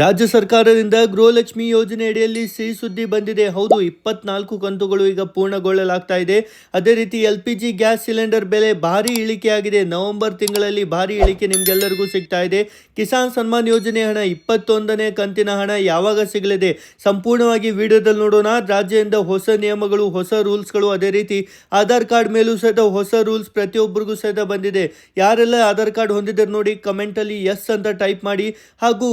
ರಾಜ್ಯ ಸರ್ಕಾರದಿಂದ ಗೃಹಲಕ್ಷ್ಮಿ ಯೋಜನೆಯಡಿಯಲ್ಲಿ ಸಿಹಿ ಸುದ್ದಿ ಬಂದಿದೆ. ಹೌದು, ಇಪ್ಪತ್ನಾಲ್ಕು ಕಂತುಗಳು ಈಗ ಪೂರ್ಣಗೊಳ್ಳಲಾಗ್ತಾ ಇದೆ. ಅದೇ ರೀತಿ L P G gas cylinder ಬೆಲೆ ಭಾರಿ ಇಳಿಕೆಯಾಗಿದೆ. ನವೆಂಬರ್ ತಿಂಗಳಲ್ಲಿ ಭಾರಿ ಇಳಿಕೆ ನಿಮ್ಗೆಲ್ಲರಿಗೂ ಸಿಗ್ತಾ ಇದೆ. ಕಿಸಾನ್ ಸನ್ಮಾನ್ ಯೋಜನೆ ಹಣ ಇಪ್ಪತ್ತೊಂದನೇ ಕಂತಿನ ಹಣ ಯಾವಾಗ ಸಿಗಲಿದೆ? ಸಂಪೂರ್ಣವಾಗಿ ವಿಡಿಯೋದಲ್ಲಿ ನೋಡೋಣ. ರಾಜ್ಯದಿಂದ ಹೊಸ ನಿಯಮಗಳು, ಹೊಸ ರೂಲ್ಸ್ಗಳು, ಅದೇ ರೀತಿ ಆಧಾರ್ ಕಾರ್ಡ್ ಮೇಲೂ ಸಹಿತ ಹೊಸ ರೂಲ್ಸ್ ಪ್ರತಿಯೊಬ್ಬರಿಗೂ ಸಹಿತ ಬಂದಿದೆ. ಯಾರೆಲ್ಲ ಆಧಾರ್ ಕಾರ್ಡ್ ಹೊಂದಿದ್ದಾರೆ ನೋಡಿ, ಕಮೆಂಟಲ್ಲಿ ಎಸ್ ಅಂತ ಟೈಪ್ ಮಾಡಿ. ಹಾಗೂ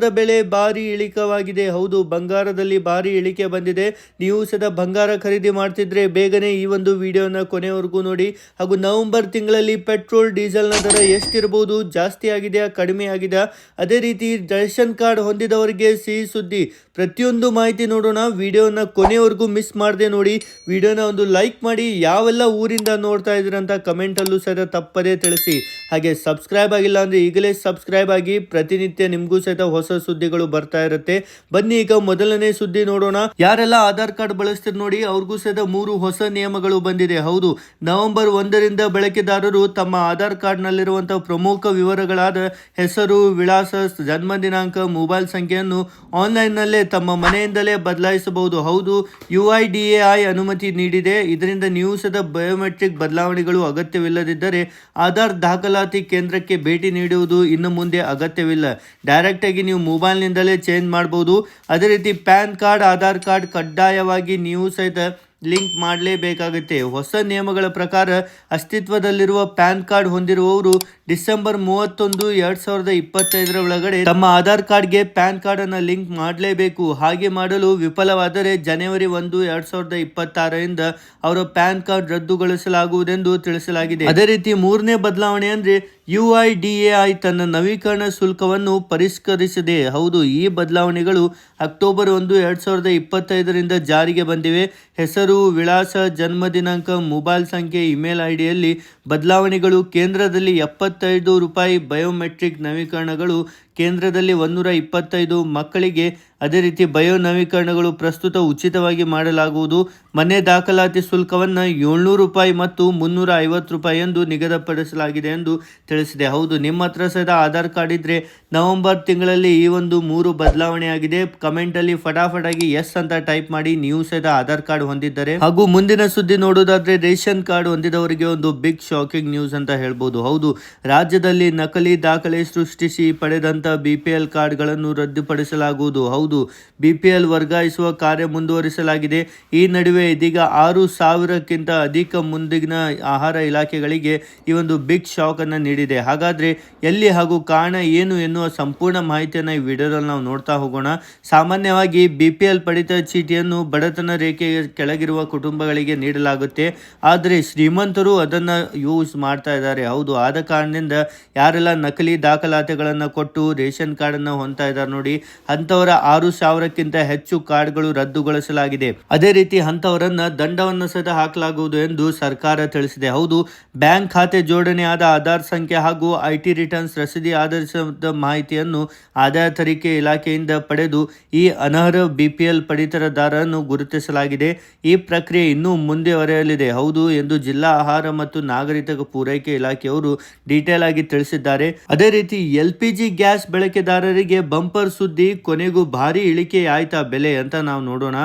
ಬಂಗಾರದ ಬೆಲೆ ಭಾರಿ ಇಳಿಕವಾಗಿದೆ. ಹೌದು, ಬಂಗಾರದಲ್ಲಿ ಭಾರಿ ಇಳಿಕೆ ಬಂದಿದೆ. ನೀವು ಸದ ಬಂಗಾರ ಖರೀದಿ ಮಾಡ್ತಿದ್ರೆ ಬೇಗನೆ ಈ ಒಂದು ವಿಡಿಯೋನ ಕೊನೆವರೆಗೂ ನೋಡಿ. ಹಾಗೂ ನವೆಂಬರ್ ತಿಂಗಳಲ್ಲಿ ಪೆಟ್ರೋಲ್, ಡೀಸೆಲ್ನ ದರ ಎಷ್ಟಿರಬಹುದು ಜಾಸ್ತಿ ಆಗಿದೆಯಾ ಕಡಿಮೆ ಆಗಿದೆಯಾ ಅದೇ ರೀತಿ ರೇಷನ್ ಕಾರ್ಡ್ ಹೊಂದಿದವರಿಗೆ ಸಿಹಿ ಸುದ್ದಿ. ಪ್ರತಿಯೊಂದು ಮಾಹಿತಿ ನೋಡೋಣ. ವಿಡಿಯೋನ ಕೊನೆವರೆಗೂ ಮಿಸ್ ಮಾಡದೆ ನೋಡಿ. ವಿಡಿಯೋನ ಒಂದು ಲೈಕ್ ಮಾಡಿ. ಯಾವೆಲ್ಲ ಊರಿಂದ ನೋಡ್ತಾ ಇದ್ದೀರಂತ ಕಮೆಂಟಲ್ಲೂ ಸದ ತಪ್ಪದೇ ತಿಳಿಸಿ. ಹಾಗೆ ಸಬ್ಸ್ಕ್ರೈಬ್ ಆಗಿಲ್ಲ ಅಂದರೆ ಈಗಲೇ ಸಬ್ಸ್ಕ್ರೈಬ್ ಆಗಿ ಪ್ರತಿನಿತ್ಯ ನಿಮಗೂ ಸಹಿತ ಹೊಸ ಸುದ್ದಿಗಳು ಬರ್ತಾ ಇರುತ್ತೆ. ಬನ್ನಿ ಈಗ ಮೊದಲನೇ ಸುದ್ದಿ ನೋಡೋಣ. ಯಾರೆಲ್ಲ ಆಧಾರ್ ಕಾರ್ಡ್ ಬಳಸ್ತೀರಿ ನೋಡಿ, ಅವ್ರಿಗೂ ಸಹಿತ ಮೂರು ಹೊಸ ನಿಯಮಗಳು ಬಂದಿದೆ. ಹೌದು, ನವೆಂಬರ್ ಒಂದರಿಂದ ಬಳಕೆದಾರರು ತಮ್ಮ ಆಧಾರ್ ಕಾರ್ಡ್ನಲ್ಲಿರುವಂತಹ ಪ್ರಮುಖ ವಿವರಗಳಾದ ಹೆಸರು, ವಿಳಾಸ, ಜನ್ಮ ದಿನಾಂಕ, ಮೊಬೈಲ್ ಸಂಖ್ಯೆಯನ್ನು ಆನ್ಲೈನ್ನಲ್ಲೇ ತಮ್ಮ ಮನೆಯಿಂದಲೇ ಬದಲಾಯಿಸಬಹುದು. ಹೌದು, U I D A I ಅನುಮತಿ ನೀಡಿದೆ. ಇದರಿಂದ ನೀವು ಬಯೋಮೆಟ್ರಿಕ್ ಬದಲಾವಣೆಗಳು ಅಗತ್ಯವಿಲ್ಲದಿದ್ದರೆ ಆಧಾರ್ ದಾಖಲಾತಿ ಕೇಂದ್ರಕ್ಕೆ ಭೇಟಿ ನೀಡುವುದು ಇನ್ನು ಮುಂದೆ ಅಗತ್ಯವಿಲ್ಲ. ಡೈರೆಕ್ಟ್ ಆಗಿ ನೀವು ಮೊಬೈಲ್ನಿಂದಲೇ ಚೇಂಜ್ ಮಾಡಬಹುದು ಅದೇ ರೀತಿ ಪ್ಯಾನ್ ಕಾರ್ಡ್, ಆಧಾರ್ ಕಾರ್ಡ್ ಕಡ್ಡಾಯವಾಗಿ ನೀವು ಸಹಿತ ಲಿಂಕ್ ಮಾಡಲೇಬೇಕಾಗುತ್ತೆ. ಹೊಸ ನಿಯಮಗಳ ಪ್ರಕಾರ ಅಸ್ತಿತ್ವದಲ್ಲಿರುವ ಪ್ಯಾನ್ ಕಾರ್ಡ್ ಹೊಂದಿರುವವರು ಡಿಸೆಂಬರ್ ಮೂವತ್ತೊಂದು ಎರಡ್ ಸಾವಿರದ ಇಪ್ಪತ್ತೈದರ ಒಳಗಡೆ ತಮ್ಮ ಆಧಾರ್ ಕಾರ್ಡ್ಗೆ ಪ್ಯಾನ್ ಕಾರ್ಡ್ ಅನ್ನು ಲಿಂಕ್ ಮಾಡಲೇಬೇಕು. ಹಾಗೆ ಮಾಡಲು ವಿಫಲವಾದರೆ ಜನವರಿ ಒಂದು ಎರಡ್ ಸಾವಿರದ ಇಪ್ಪತ್ತಾರರಿಂದ ಅವರ ಪ್ಯಾನ್ ಕಾರ್ಡ್ ರದ್ದುಗೊಳಿಸಲಾಗುವುದೆಂದು ತಿಳಿಸಲಾಗಿದೆ. ಅದೇ ರೀತಿ ಮೂರನೇ ಬದಲಾವಣೆ ಅಂದ್ರೆ U I D A I ತನ್ನ ನವೀಕರಣ ಶುಲ್ಕವನ್ನು ಪರಿಷ್ಕರಿಸಿದೆ, ಹೌದು, ಈ ಬದಲಾವಣೆಗಳು ಅಕ್ಟೋಬರ್ ಒಂದು, ಎರಡು ಸಾವಿರದ ಇಪ್ಪತ್ತೈದರಿಂದ ಜಾರಿಗೆ ಬಂದಿವೆ. ಹೆಸರು, ವಿಳಾಸ, ಜನ್ಮ ದಿನಾಂಕ, ಮೊಬೈಲ್ ಸಂಖ್ಯೆ, ಇಮೇಲ್ ಐಡಿಯಲ್ಲಿ ಬದಲಾವಣೆಗಳು ಕೇಂದ್ರದಲ್ಲಿ ಎಪ್ಪತ್ತೈದು ರೂಪಾಯಿ ಬಯೋಮೆಟ್ರಿಕ್ ನವೀಕರಣಗಳು, ಕೇಂದ್ರದಲ್ಲಿ ಒಂದೂರ ಇಪ್ಪತ್ತೈದು ಮಕ್ಕಳಿಗೆ ಅದೇ ರೀತಿ ಬಯೋ ನವೀಕರಣಗಳು ಪ್ರಸ್ತುತ ಉಚಿತವಾಗಿ ಮಾಡಲಾಗುವುದು. ಮನೆ ದಾಖಲಾತಿ ಶುಲ್ಕವನ್ನು ಏಳ್ನೂರು ರೂಪಾಯಿ ಮತ್ತು ಮುನ್ನೂರ ಐವತ್ತು ರೂಪಾಯಿ ಎಂದು ನಿಗದಿಪಡಿಸಲಾಗಿದೆ ಎಂದು ತಿಳಿಸಿದೆ. ಹೌದು, ನಿಮ್ಮ ಹತ್ರ ಸಹಿತ ಆಧಾರ್ ಕಾರ್ಡ್ ಇದ್ದರೆ ನವೆಂಬರ್ ತಿಂಗಳಲ್ಲಿ ಈ ಒಂದು ಮೂರು ಬದಲಾವಣೆ ಆಗಿದೆ ಕಮೆಂಟಲ್ಲಿ ಫಟಾಫಟಾಗಿ ಎಸ್ ಅಂತ ಟೈಪ್ ಮಾಡಿ ನೀವು ಸಹಿತ ಆಧಾರ್ ಕಾರ್ಡ್ ಹೊಂದಿದ್ದರೆ ಹಾಗೂ ಮುಂದಿನ ಸುದ್ದಿ ನೋಡೋದಾದ್ರೆ ರೇಷನ್ ಕಾರ್ಡ್ ಹೊಂದಿದವರಿಗೆ ಒಂದು ಬಿಗ್ ಶಾಕಿಂಗ್ ನ್ಯೂಸ್ ಅಂತ ಹೇಳ್ಬೋದು. ಹೌದು, ರಾಜ್ಯದಲ್ಲಿ ನಕಲಿ ದಾಖಲೆ ಸೃಷ್ಟಿಸಿ ಪಡೆದಂತ ಬಿ ಪಿ ಎಲ್ ಕಾರ್ಡ್ಗಳನ್ನು ರದ್ದುಪಡಿಸಲಾಗುವುದು. ಹೌದು ಬಿ ಪಿ ಎಲ್ ವರ್ಗಾಯಿಸುವ ಕಾರ್ಯ ಮುಂದುವರಿಸಲಾಗಿದೆ. ಈ ನಡುವೆ ಇದೀಗ ಆರು ಸಾವಿರಕ್ಕಿಂತ ಅಧಿಕ ಮುಂದಿನ ಆಹಾರ ಇಲಾಖೆಗಳಿಗೆ ಈ ಒಂದು ಬಿಗ್ ಶಾಕ್ ಅನ್ನು ನೀಡಿದೆ. ಹಾಗಾದ್ರೆ ಎಲ್ಲಿ ಹಾಗೂ ಕಾರಣ ಏನು ಎನ್ನುವ ಸಂಪೂರ್ಣ ಮಾಹಿತಿಯನ್ನು ಈ ವಿಡಿಯೋದಲ್ಲಿ ನಾವು ನೋಡ್ತಾ ಹೋಗೋಣ. ಸಾಮಾನ್ಯವಾಗಿ ಬಿ ಪಿ ಎಲ್ ಪಡಿತರ ಚೀಟಿಯನ್ನು ಬಡತನ ರೇಖೆಯ ಕೆಳಗಿರುವ ಕುಟುಂಬಗಳಿಗೆ ನೀಡಲಾಗುತ್ತೆ. ಆದರೆ ಶ್ರೀಮಂತರು ಅದನ್ನು ಯೂಸ್ ಮಾಡ್ತಾ ಇದ್ದಾರೆ. ಹೌದು, ಆದ ಕಾರಣದಿಂದ ಯಾರೆಲ್ಲ ನಕಲಿ ದಾಖಲಾತಿಗಳನ್ನು ಕೊಟ್ಟು ರೇಷನ್ ಕಾರ್ಡನ್ನು ಹೊಂದ್ತಾ ಇದ್ದಾರೆ ನೋಡಿ, ಅಂಥವರ ಆರು ಸಾವಿರಕ್ಕಿಂತ ಹೆಚ್ಚು ಕಾರ್ಡ್ಗಳು ರದ್ದುಗೊಳಿಸಲಾಗಿದೆ. ಅದೇ ರೀತಿ ಅಂಥವರನ್ನ ದಂಡವನ್ನು ಸಹಿತ ಹಾಕಲಾಗುವುದು ಎಂದು ಸರ್ಕಾರ ತಿಳಿಸಿದೆ. ಹೌದು, ಬ್ಯಾಂಕ್ ಖಾತೆ ಜೋಡಣೆ ಆದ ಆಧಾರ್ ಸಂಖ್ಯೆ ಹಾಗೂ ಐ ಟಿ ರಿಟರ್ನ್ಸ್ ರಸೀದಿ ಆಧರಿಸಿದ ಮಾಹಿತಿಯನ್ನು ಆದಾಯ ತೆರಿಗೆ ಇಲಾಖೆಯಿಂದ ಪಡೆದು ಈ ಅನರ್ಹ ಬಿಪಿಎಲ್ ಪಡಿತರದಾರರನ್ನು ಗುರುತಿಸಲಾಗಿದೆ. ಈ ಪ್ರಕ್ರಿಯೆ ಇನ್ನೂ ಮುಂದುವರೆಯಲಿದೆ. ಹೌದು, ಎಂದು ಜಿಲ್ಲಾ ಆಹಾರ ಮತ್ತು ನಾಗರಿಕ ಪೂರೈಕೆ ಇಲಾಖೆಯವರು ಡೀಟೇಲ್ ಆಗಿ ತಿಳಿಸಿದ್ದಾರೆ. ಅದೇ ರೀತಿ ಎಲ್ ಪಿ ಜಿ ಗ್ಯಾಸ್ ಬಳಕೆದಾರರಿಗೆ ಬಂಪರ್ ಸುದ್ದಿ, ಕೊನೆಗೂ ಭಾರಿ ಇಳಿಕೆ ಆಯ್ತಾ ಬೆಲೆ ಅಂತ ನಾವು ನೋಡೋಣ.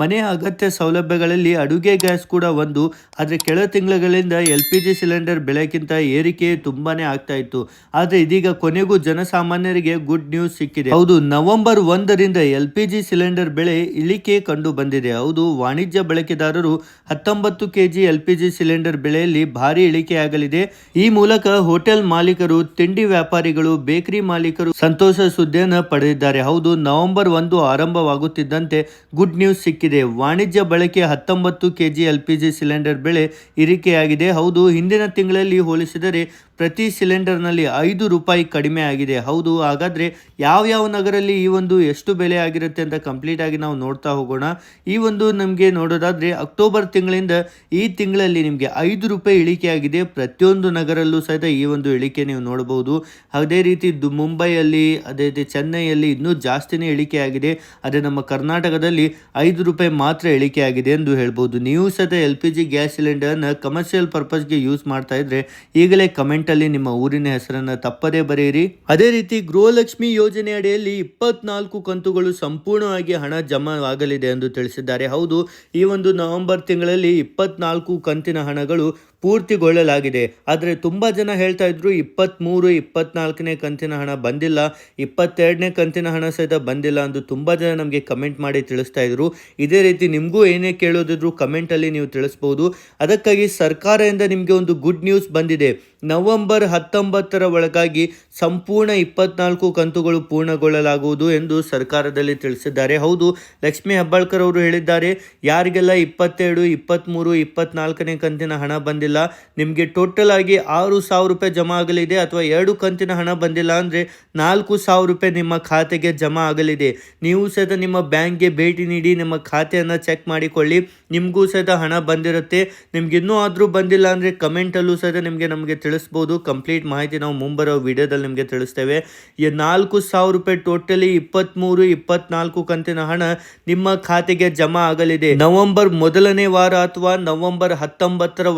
ಮನೆ ಅಗತ್ಯ ಸೌಲಭ್ಯಗಳಲ್ಲಿ ಅಡುಗೆ ಗ್ಯಾಸ್ ಕೂಡ ಒಂದು, ಆದರೆ ಕೆಳ ತಿಂಗಳುಗಳಿಂದ ಎಲ್ ಪಿ ಜಿ ಸಿಲಿಂಡರ್ ಬೆಲೆಗಿಂತ ಏರಿಕೆ ತುಂಬಾನೇ ಆಗ್ತಾ ಇತ್ತು. ಆದರೆ ಇದೀಗ ಕೊನೆಗೂ ಜನಸಾಮಾನ್ಯರಿಗೆ ಗುಡ್ ನ್ಯೂಸ್ ಸಿಕ್ಕಿದೆ. ಹೌದು, ನವೆಂಬರ್ ಒಂದರಿಂದ ಎಲ್ ಪಿ ಜಿ ಸಿಲಿಂಡರ್ ಬೆಲೆ ಇಳಿಕೆ ಕಂಡು ಬಂದಿದೆ. ಹೌದು, ವಾಣಿಜ್ಯ ಬಳಕೆದಾರರು ಹತ್ತೊಂಬತ್ತು ಕೆಜಿ ಎಲ್ ಸಿಲಿಂಡರ್ ಬೆಳೆಯಲ್ಲಿ ಭಾರಿ ಇಳಿಕೆಯಾಗಲಿದೆ ಈ ಮೂಲಕ ಹೋಟೆಲ್ ಮಾಲೀಕರು, ತಿಂಡಿ ವ್ಯಾಪಾರಿಗಳು, ಬೇಕರಿ ಮಾಲೀಕರು ಸಂತೋಷ ಸುದ್ದಿಯನ್ನು ಪಡೆದಿದ್ದಾರೆ. ಹೌದು, ನವೆಂಬರ್ ಒಂದು ಆರಂಭವಾಗುತ್ತಿದ್ದಂತೆ ಗುಡ್ ನ್ಯೂಸ್ ಸಿಕ್ಕಿದೆ. ವಾಣಿಜ್ಯ ಬಳಕೆ ಹತ್ತೊಂಬತ್ತು K G L P G cylinder ಬೆಲೆ ಇರಿಕೆಯಾಗಿದೆ ಹೌದು, ಹಿಂದಿನ ತಿಂಗಳಲ್ಲಿ ಹೋಲಿಸಿದರೆ ಪ್ರತಿ ಸಿಲಿಂಡರ್ನಲ್ಲಿ ಐದು ರೂಪಾಯಿ ಕಡಿಮೆ ಆಗಿದೆ. ಹೌದು, ಹಾಗಾದರೆ ಯಾವ ಯಾವ ನಗರಲ್ಲಿ ಈ ಒಂದು ಎಷ್ಟು ಬೆಲೆ ಆಗಿರುತ್ತೆ ಅಂತ ಕಂಪ್ಲೀಟಾಗಿ ನಾವು ನೋಡ್ತಾ ಹೋಗೋಣ. ಈ ಒಂದು ನಮಗೆ ನೋಡೋದಾದರೆ ಅಕ್ಟೋಬರ್ ತಿಂಗಳಿಂದ ಈ ತಿಂಗಳಲ್ಲಿ ನಿಮಗೆ ಐದು ರೂಪಾಯಿ ಇಳಿಕೆ ಆಗಿದೆ. ಪ್ರತಿಯೊಂದು ನಗರಲ್ಲೂ ಸಹಿತ ಈ ಒಂದು ಇಳಿಕೆ ನೀವು ನೋಡಬಹುದು ಅದೇ ರೀತಿ ಮುಂಬೈಯಲ್ಲಿ, ಅದೇ ರೀತಿ ಚೆನ್ನೈಯಲ್ಲಿ ಇನ್ನೂ ಜಾಸ್ತಿನೇ ಇಳಿಕೆ ಆಗಿದೆ. ಅದೇ ನಮ್ಮ ಕರ್ನಾಟಕದಲ್ಲಿ ಐದು ರೂಪಾಯಿ ಮಾತ್ರ ಇಳಿಕೆ ಆಗಿದೆ ಎಂದು ಹೇಳ್ಬೋದು. ನೀವು ಸಹಿತ ಎಲ್ ಪಿ ಜಿ ಗ್ಯಾಸ್ ಸಿಲಿಂಡರ್ನ ಕಮರ್ಷಿಯಲ್ ಪರ್ಪಸ್ಗೆ ಯೂಸ್ ಮಾಡ್ತಾ ಇದ್ರೆ ಈಗಲೇ ಕಮೆಂಟ್ ಕಮೆಂಟ್ ಅಲ್ಲಿ ನಿಮ್ಮ ಊರಿನ ಹೆಸರನ್ನ ತಪ್ಪದೇ ಬರೆಯಿರಿ. ಅದೇ ರೀತಿ ಗೃಹಲಕ್ಷ್ಮಿ ಯೋಜನೆ ಅಡಿಯಲ್ಲಿ ಇಪ್ಪತ್ನಾಲ್ಕು ಕಂತುಗಳು ಸಂಪೂರ್ಣವಾಗಿ ಹಣ ಜಮಾ ಆಗಲಿದೆ ಎಂದು ತಿಳಿಸಿದ್ದಾರೆ. ಹೌದು, ಈ ಒಂದು ನವೆಂಬರ್ ತಿಂಗಳಲ್ಲಿ ಇಪ್ಪತ್ನಾಲ್ಕು ಕಂತಿನ ಹಣಗಳು ಪೂರ್ತಿಗೊಳ್ಳಲಾಗಿದೆ. ಆದರೆ ತುಂಬ ಜನ ಹೇಳ್ತಾ ಇದ್ರು ಇಪ್ಪತ್ತ್ಮೂರು ಇಪ್ಪತ್ನಾಲ್ಕನೇ ಕಂತಿನ ಹಣ ಬಂದಿಲ್ಲ, ಇಪ್ಪತ್ತೆರಡನೇ ಕಂತಿನ ಹಣ ಸಹಿತ ಬಂದಿಲ್ಲ ಅಂದು ತುಂಬ ಜನ ನಮಗೆ ಕಮೆಂಟ್ ಮಾಡಿ ತಿಳಿಸ್ತಾ ಇದ್ರು. ಇದೇ ರೀತಿ ನಿಮಗೂ ಏನೇ ಕೇಳೋದಿದ್ರು ಕಮೆಂಟಲ್ಲಿ ನೀವು ತಿಳಿಸ್ಬೋದು. ಅದಕ್ಕಾಗಿ ಸರ್ಕಾರದಿಂದ ನಿಮಗೆ ಒಂದು ಗುಡ್ ನ್ಯೂಸ್ ಬಂದಿದೆ. ನವೆಂಬರ್ ಹತ್ತೊಂಬತ್ತರ ಒಳಗಾಗಿ ಸಂಪೂರ್ಣ ಇಪ್ಪತ್ನಾಲ್ಕು ಕಂತುಗಳು ಪೂರ್ಣಗೊಳ್ಳಲಾಗುವುದು ಎಂದು ಸರ್ಕಾರದಲ್ಲಿ ತಿಳಿಸಿದ್ದಾರೆ. ಹೌದು, ಲಕ್ಷ್ಮಿ ಹೆಬ್ಬಾಳ್ಕರ್ ಅವರು ಹೇಳಿದ್ದಾರೆ, ಯಾರಿಗೆಲ್ಲ ಇಪ್ಪತ್ತೆರಡು ಇಪ್ಪತ್ತ್ಮೂರು ಇಪ್ಪತ್ನಾಲ್ಕನೇ ಕಂತಿನ ಹಣ ಬಂದಿಲ್ಲ ನಿಮಗೆ ಟೋಟಲ್ ಆಗಿ ಆರು ಸಾವಿರ ರೂಪಾಯಿ ಜಮಾ ಆಗಲಿದೆ ಅಥವಾ ಎರಡು ಕಂತಿನ ಹಣ ಬಂದಿಲ್ಲ ಅಂದರೆ ನಾಲ್ಕು ಸಾವಿರ ರೂಪಾಯಿ ನಿಮ್ಮ ಖಾತೆಗೆ ಜಮಾ ಆಗಲಿದೆ. ನೀವು ಸಹಿತ ನಿಮ್ಮ ಬ್ಯಾಂಕ್ಗೆ ಭೇಟಿ ನೀಡಿ ನಿಮ್ಮ ಖಾತೆಯನ್ನು ಚೆಕ್ ಮಾಡಿಕೊಳ್ಳಿ. ನಿಮಗೂ ಸಹಿತ ಹಣ ಬಂದಿರುತ್ತೆ. ನಿಮ್ಗೆ ಇನ್ನೂ ಆದರೂ ಬಂದಿಲ್ಲ ಅಂದರೆ ಕಮೆಂಟಲ್ಲೂ ಸಹಿತ ನಿಮಗೆ ನಮಗೆ ತಿಳಿಸ್ಬೋದು. ಕಂಪ್ಲೀಟ್ ಮಾಹಿತಿ ನಾವು ಮುಂಬರೋ ವಿಡಿಯೋದಲ್ಲಿ ನಿಮಗೆ ತಿಳಿಸ್ತೇವೆ. ಈ ನಾಲ್ಕು ಸಾವಿರ ರೂಪಾಯಿ ಟೋಟಲಿ ಇಪ್ಪತ್ತ್ಮೂರು ಇಪ್ಪತ್ನಾಲ್ಕು ಕಂತಿನ ಹಣ ನಿಮ್ಮ ಖಾತೆಗೆ ಜಮಾ ಆಗಲಿದೆ. ನವೆಂಬರ್ ಮೊದಲನೇ ವಾರ ಅಥವಾ ನವೆಂಬರ್ ಹತ್ತೊಂಬತ್ತರ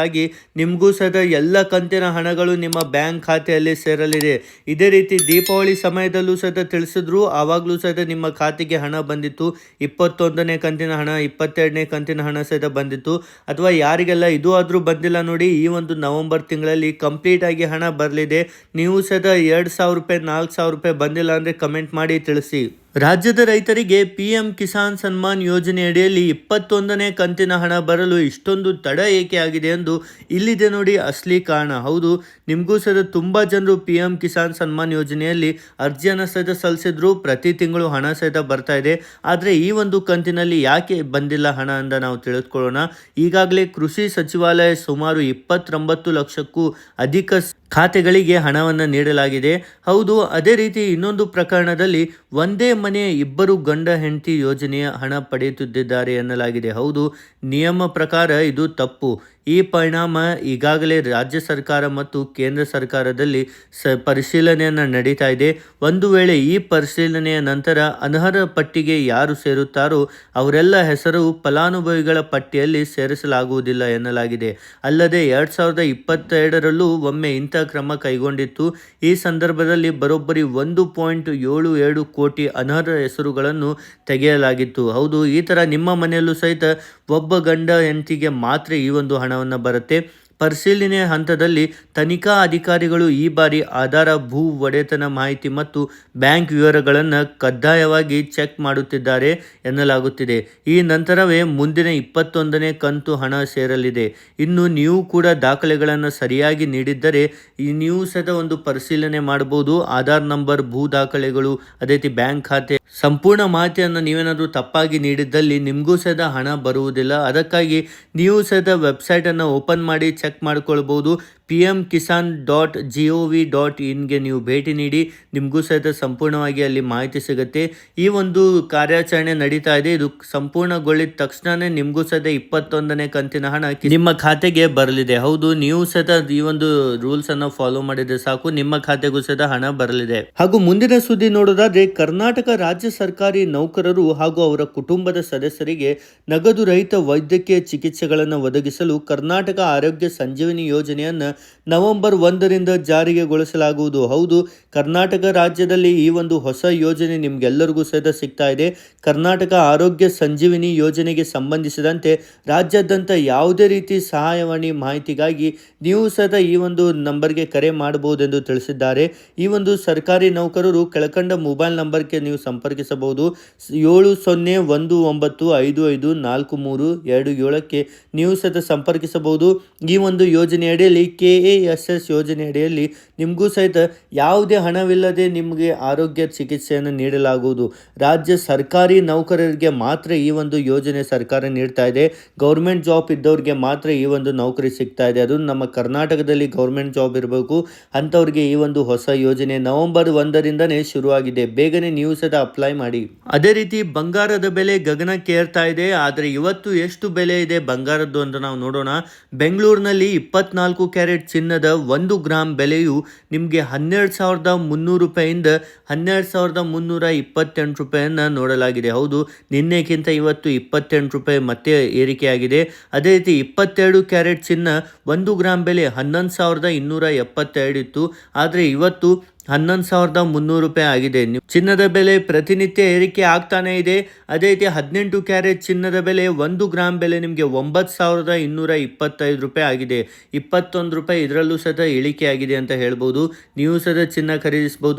ಒಳಗಡೆಯಾಗಿ ನಿಮಗೂ ಸಹ ಎಲ್ಲ ಕಂತಿನ ಹಣಗಳು ನಿಮ್ಮ ಬ್ಯಾಂಕ್ ಖಾತೆಯಲ್ಲಿ ಸೇರಲಿದೆ. ಇದೇ ರೀತಿ ದೀಪಾವಳಿ ಸಮಯದಲ್ಲೂ ಸಹ ತಿಳಿಸಿದ್ರು, ಆವಾಗಲೂ ಸಹಿತ ನಿಮ್ಮ ಖಾತೆಗೆ ಹಣ ಬಂದಿತ್ತು. ಇಪ್ಪತ್ತೊಂದನೇ ಕಂತಿನ ಹಣ, ಇಪ್ಪತ್ತೆರಡನೇ ಕಂತಿನ ಹಣ ಸಹಿತ ಬಂದಿತ್ತು. ಅಥವಾ ಯಾರಿಗೆಲ್ಲ ಇದು ಆದರೂ ಬಂದಿಲ್ಲ ನೋಡಿ, ಈ ಒಂದು ನವೆಂಬರ್ ತಿಂಗಳಲ್ಲಿ ಕಂಪ್ಲೀಟ್ ಆಗಿ ಹಣ ಬರಲಿದೆ. ನೀವು ಸಹಿತ ಎರಡು ಸಾವಿರ ರೂಪಾಯಿ, ನಾಲ್ಕು ಸಾವಿರ ರೂಪಾಯಿ ಬಂದಿಲ್ಲ ಅಂದರೆ ಕಮೆಂಟ್ ಮಾಡಿ ತಿಳಿಸಿ. ರಾಜ್ಯದ ರೈತರಿಗೆ ಪಿಎಂ ಕಿಸಾನ್ ಸನ್ಮಾನ್ ಯೋಜನೆಯಡಿಯಲ್ಲಿ ಇಪ್ಪತ್ತೊಂದನೇ ಕಂತಿನ ಹಣ ಬರಲು ಇಷ್ಟೊಂದು ತಡ ಏಕೆ ಆಗಿದೆ ಎಂದು ಇಲ್ಲಿದೆ ನೋಡಿ ಅಸಲಿ ಕಾರಣ. ಹೌದು, ನಿಮಗೂ ಸಹಿತ ತುಂಬ ಜನರು ಪಿ ಎಂ ಕಿಸಾನ್ ಸನ್ಮಾನ್ ಯೋಜನೆಯಲ್ಲಿ ಅರ್ಜಿಯನ್ನು ಸಹಿತ ಸಲ್ಲಿಸಿದ್ರು, ಪ್ರತಿ ತಿಂಗಳು ಹಣ ಸಹಿತ ಬರ್ತಾ ಇದೆ. ಆದರೆ ಈ ಒಂದು ಕಂತಿನಲ್ಲಿ ಯಾಕೆ ಬಂದಿಲ್ಲ ಹಣ ಅಂತ ನಾವು ತಿಳಿದುಕೊಳ್ಳೋಣ. ಈಗಾಗಲೇ ಕೃಷಿ ಸಚಿವಾಲಯ ಸುಮಾರು ಇಪ್ಪತ್ತೊಂಬತ್ತು ಲಕ್ಷಕ್ಕೂ ಅಧಿಕ ಖಾತೆಗಳಿಗೆ ಹಣವನ್ನು ನೀಡಲಾಗಿದೆ. ಹೌದು, ಅದೇ ರೀತಿ ಇನ್ನೊಂದು ಪ್ರಕರಣದಲ್ಲಿ ಒಂದೇ ಮನೆ ಇಬ್ಬರು ಗಂಡ ಹೆಂಡತಿ ಯೋಜನೆಯ ಹಣ ಪಡೆಯುತ್ತಿದ್ದಾರೆ ಎನ್ನಲಾಗಿದೆ ಹೌದು, ನಿಯಮ ಪ್ರಕಾರ ಇದು ತಪ್ಪು. ಈ ಪರಿಣಾಮ ಈಗಾಗಲೇ ರಾಜ್ಯ ಸರ್ಕಾರ ಮತ್ತು ಕೇಂದ್ರ ಸರ್ಕಾರದಲ್ಲಿ ಸ ಪರಿಶೀಲನೆಯನ್ನು ನಡೀತಾ ಇದೆ. ಒಂದು ವೇಳೆ ಈ ಪರಿಶೀಲನೆಯ ನಂತರ ಅನರ್ಹ ಪಟ್ಟಿಗೆ ಯಾರು ಸೇರುತ್ತಾರೋ ಅವರೆಲ್ಲ ಹೆಸರು ಫಲಾನುಭವಿಗಳ ಪಟ್ಟಿಯಲ್ಲಿ ಸೇರಿಸಲಾಗುವುದಿಲ್ಲ ಎನ್ನಲಾಗಿದೆ. ಅಲ್ಲದೆ ಎರಡು ಸಾವಿರದ ಇಪ್ಪತ್ತೆರಡರಲ್ಲೂ ಒಮ್ಮೆ ಇಂಥ ಕ್ರಮ ಕೈಗೊಂಡಿತ್ತು. ಈ ಸಂದರ್ಭದಲ್ಲಿ ಬರೋಬ್ಬರಿ ಒಂದು ಪಾಯಿಂಟ್ ಏಳು ಏಳು ಕೋಟಿ ಅನರ್ಹ ಹೆಸರುಗಳನ್ನು ತೆಗೆಯಲಾಗಿತ್ತು. ಹೌದು, ಈ ಥರ ನಿಮ್ಮ ಮನೆಯಲ್ಲೂ ಸಹಿತ ಒಬ್ಬ ಗಂಡ ಹೆಂಡತಿಗೆ ಮಾತ್ರ ಈ ಒಂದು ಹಣವನ್ನು ಬರುತ್ತೆ. ಪರಿಶೀಲನೆ ಹಂತದಲ್ಲಿ ತನಿಖಾ ಅಧಿಕಾರಿಗಳು ಈ ಬಾರಿ ಆಧಾರ, ಭೂ ಒಡೆತನ ಮಾಹಿತಿ ಮತ್ತು ಬ್ಯಾಂಕ್ ವಿವರಗಳನ್ನು ಕಡ್ಡಾಯವಾಗಿ ಚೆಕ್ ಮಾಡುತ್ತಿದ್ದಾರೆ ಎನ್ನಲಾಗುತ್ತಿದೆ. ಈ ನಂತರವೇ ಮುಂದಿನ ಇಪ್ಪತ್ತೊಂದನೇ ಕಂತು ಹಣ ಸೇರಲಿದೆ. ಇನ್ನು ನೀವು ಕೂಡ ದಾಖಲೆಗಳನ್ನು ಸರಿಯಾಗಿ ನೀಡಿದ್ದರೆ ಈ ನೀವು ಸಹ ಒಂದು ಪರಿಶೀಲನೆ ಮಾಡಬಹುದು. ಆಧಾರ್ ನಂಬರ್, ಭೂ ದಾಖಲೆಗಳು, ಅದೇ ರೀತಿ ಬ್ಯಾಂಕ್ ಖಾತೆ, ಸಂಪೂರ್ಣ ಮಾಹಿತಿಯನ್ನು ನೀವೇನಾದರೂ ತಪ್ಪಾಗಿ ನೀಡಿದ್ದಲ್ಲಿ ನಿಮಗೂ ಸಹ ಹಣ ಬರುವುದಿಲ್ಲ. ಅದಕ್ಕಾಗಿ ನೀವು ಸಹ ವೆಬ್ಸೈಟನ್ನು ಓಪನ್ ಮಾಡಿ ಚೆಕ್ ಮಾಡ್ಕೊಳ್ಬೋದು. P M Kisan dot G O V dot ಇನ್ಗೆ ನೀವು ಭೇಟಿ ನೀಡಿ, ನಿಮಗೂ ಸಹಿತ ಸಂಪೂರ್ಣವಾಗಿ ಅಲ್ಲಿ ಮಾಹಿತಿ ಸಿಗುತ್ತೆ. ಈ ಒಂದು ಕಾರ್ಯಾಚರಣೆ ನಡೀತಾ ಇದೆ. ಇದು ಸಂಪೂರ್ಣಗೊಳ್ಳಿದ ತಕ್ಷಣವೇ ನಿಮಗೂ ಸಹಿತ ಇಪ್ಪತ್ತೊಂದನೇ ಕಂತಿನ ಹಣ ನಿಮ್ಮ ಖಾತೆಗೆ ಬರಲಿದೆ. ಹೌದು, ನೀವು ಸಹಿತ ಈ ಒಂದು ರೂಲ್ಸ್ ಅನ್ನು ಫಾಲೋ ಮಾಡಿದ್ರೆ ಸಾಕು. ನಿಮ್ಮ ಖಾತೆಗೂ ಸಹಿತ ಹಣ ಬರಲಿದೆ. ಹಾಗೂ ಮುಂದಿನ ಸುದ್ದಿ ನೋಡೋದಾದ್ರೆ, ಕರ್ನಾಟಕ ರಾಜ್ಯ ಸರ್ಕಾರಿ ನೌಕರರು ಹಾಗೂ ಅವರ ಕುಟುಂಬದ ಸದಸ್ಯರಿಗೆ ನಗದು ರಹಿತ ವೈದ್ಯಕೀಯ ಚಿಕಿತ್ಸೆಗಳನ್ನು ಒದಗಿಸಲು ಕರ್ನಾಟಕ ಆರೋಗ್ಯ ಸಂಜೀವಿನಿ ಯೋಜನೆಯನ್ನು ನವೆಂಬರ್ ಒಂದರಿಂದ ಜಾರಿಗೆಗೊಳಿಸಲಾಗುವುದು ಹೌದು, ಕರ್ನಾಟಕ ರಾಜ್ಯದಲ್ಲಿ ಈ ಒಂದು ಹೊಸ ಯೋಜನೆ ನಿಮಗೆಲ್ಲರಿಗೂ ಸಹಿತ ಸಿಗ್ತಾ ಇದೆ. ಕರ್ನಾಟಕ ಆರೋಗ್ಯ ಸಂಜೀವಿನಿ ಯೋಜನೆಗೆ ಸಂಬಂಧಿಸಿದಂತೆ ರಾಜ್ಯಾದ್ಯಂತ ಯಾವುದೇ ರೀತಿ ಸಹಾಯವಾಣಿ ಮಾಹಿತಿಗಾಗಿ ನೀವು ಸಹಿತ ಈ ಒಂದು ನಂಬರ್ಗೆ ಕರೆ ಮಾಡಬಹುದೆಂದು ತಿಳಿಸಿದ್ದಾರೆ. ಈ ಒಂದು ಸರ್ಕಾರಿ ನೌಕರರು ಕೆಳಕಂಡ ಮೊಬೈಲ್ ನಂಬರ್ಗೆ ನೀವು ಸಂಪರ್ಕಿಸಬಹುದು. ಏಳು ಸೊನ್ನೆ ಒಂದು ಒಂಬತ್ತು ಐದು ಐದು ನಾಲ್ಕು ಮೂರು ಎರಡು ಏಳಕ್ಕೆ ನೀವು ಸಹಿತ ಸಂಪರ್ಕಿಸಬಹುದು. ಈ ಒಂದು ಯೋಜನೆ ಅಡಿಯಲ್ಲಿ ಕೆ ಎ ಎಸ್ ಎಸ್ ಯೋಜನೆ ಅಡಿಯಲ್ಲಿ ನಿಮಗೂ ಸಹಿತ ಯಾವುದೇ ಹಣವಿಲ್ಲದೆ ನಿಮಗೆ ಆರೋಗ್ಯ ಚಿಕಿತ್ಸೆಯನ್ನು ನೀಡಲಾಗುವುದು. ರಾಜ್ಯ ಸರ್ಕಾರಿ ನೌಕರರಿಗೆ ಮಾತ್ರ ಈ ಒಂದು ಯೋಜನೆ ಸರ್ಕಾರ ನೀಡ್ತಾ ಇದೆ. ಗೌರ್ಮೆಂಟ್ ಜಾಬ್ ಇದ್ದವ್ರಿಗೆ ಮಾತ್ರ ಈ ಒಂದು ನೌಕರಿ ಸಿಗ್ತಾ ಇದೆ. ಅದು ನಮ್ಮ ಕರ್ನಾಟಕದಲ್ಲಿ ಗೌರ್ಮೆಂಟ್ ಜಾಬ್ ಇರಬೇಕು. ಅಂಥವ್ರಿಗೆ ಈ ಒಂದು ಹೊಸ ಯೋಜನೆ ನವೆಂಬರ್ ಒಂದರಿಂದನೇ ಶುರುವಾಗಿದೆ. ಬೇಗನೆ ನೀವು ಸಹ ಅಪ್ಲೈ ಮಾಡಿ. ಅದೇ ರೀತಿ ಬಂಗಾರದ ಬೆಲೆ ಗಗನಕ್ಕೆ ಏರ್ತಾ ಇದೆ. ಆದರೆ ಇವತ್ತು ಎಷ್ಟು ಬೆಲೆ ಇದೆ ಬಂಗಾರದ್ದು ಅಂತ ನಾವು ನೋಡೋಣ. ಬೆಂಗಳೂರಿನಲ್ಲಿ ಇಪ್ಪತ್ನಾಲ್ಕು ಕ್ಯಾರೆಟ್ ಚಿನ್ನ ಚಿನ್ನದ ಒಂದು ಗ್ರಾಮ್ ಬೆಲೆಯು ನಿಮಗೆ ಹನ್ನೆರಡು ಸಾವಿರದ ಮುನ್ನೂರು ರೂಪಾಯಿಂದ ಹನ್ನೆರಡು ಸಾವಿರದ ಮುನ್ನೂರ ಇಪ್ಪತ್ತೆಂಟು ರೂಪಾಯಿಯನ್ನು ನೋಡಲಾಗಿದೆ. ಹೌದು ನಿನ್ನೆಗಿಂತ ಇವತ್ತು ಇಪ್ಪತ್ತೆಂಟು ರೂಪಾಯಿ ಮತ್ತೆ ಏರಿಕೆಯಾಗಿದೆ. ಅದೇ ರೀತಿ ಇಪ್ಪತ್ತೆರಡು ಕ್ಯಾರೆಟ್ ಚಿನ್ನ ಒಂದು ಗ್ರಾಮ್ ಬೆಲೆ ಹನ್ನೊಂದು ಸಾವಿರದ ಇನ್ನೂರ ಎಪ್ಪತ್ತೆರಡು ಇತ್ತು. ಆದರೆ ಇವತ್ತು ಹನ್ನೊಂದು ಸಾವಿರದ ಮುನ್ನೂರು ರೂಪಾಯಿ ಆಗಿದೆ. ನೀವು ಚಿನ್ನದ ಬೆಲೆ ಪ್ರತಿನಿತ್ಯ ಏರಿಕೆ ಆಗ್ತಾನೆ ಇದೆ. ಅದೇ ರೀತಿ ಹದಿನೆಂಟು ಕ್ಯಾರೆಟ್ ಚಿನ್ನದ ಬೆಲೆ ಒಂದು ಗ್ರಾಮ್ ಬೆಲೆ ನಿಮಗೆ ಒಂಬತ್ತು ಸಾವಿರದ ಇನ್ನೂರ ಇಪ್ಪತ್ತೈದು ರೂಪಾಯಿ ಆಗಿದೆ. ಇಪ್ಪತ್ತೊಂದು ರೂಪಾಯಿ ಇದರಲ್ಲೂ ಸಹ ಇಳಿಕೆ ಆಗಿದೆ ಅಂತ ಹೇಳ್ಬೋದು. ನೀವು ಸಹ ಚಿನ್ನ ಖರೀದಿಸಬಹುದು.